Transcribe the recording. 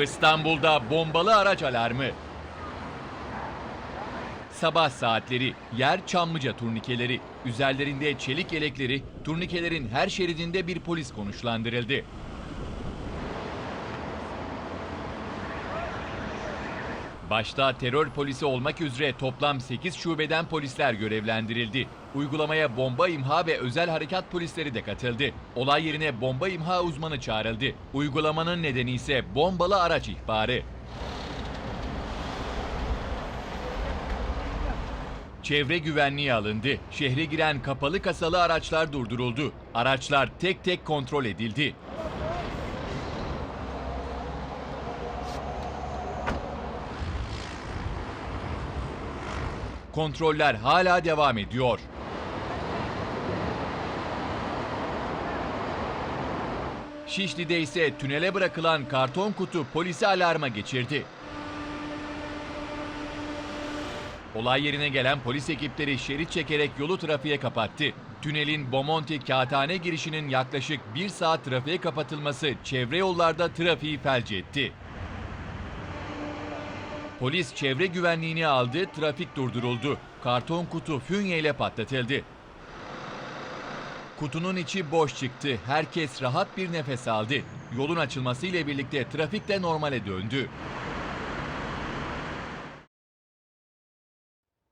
İstanbul'da bombalı araç alarmı. Sabah saatleri, yer Çamlıca turnikeleri, üzerlerinde çelik yelekleri, turnikelerin her şeridinde bir polis konuşlandırıldı. Başta terör polisi olmak üzere toplam 8 şubeden polisler görevlendirildi. Uygulamaya bomba imha ve özel harekat polisleri de katıldı. Olay yerine bomba imha uzmanı çağrıldı. Uygulamanın nedeni ise bombalı araç ihbarı. Çevre güvenliği alındı. Şehre giren kapalı kasalı araçlar durduruldu. Araçlar tek tek kontrol edildi. Kontroller hala devam ediyor. Şişli'de ise tünele bırakılan karton kutu polisi alarma geçirdi. Olay yerine gelen polis ekipleri şerit çekerek yolu trafiğe kapattı. Tünelin Bomonti Kağıthane girişinin yaklaşık bir saat trafiğe kapatılması çevre yollarda trafiği felç etti. Polis çevre güvenliğini aldı, trafik durduruldu. Karton kutu fünyeyle patlatıldı. Kutunun içi boş çıktı. Herkes rahat bir nefes aldı. Yolun açılması ile birlikte trafik de normale döndü.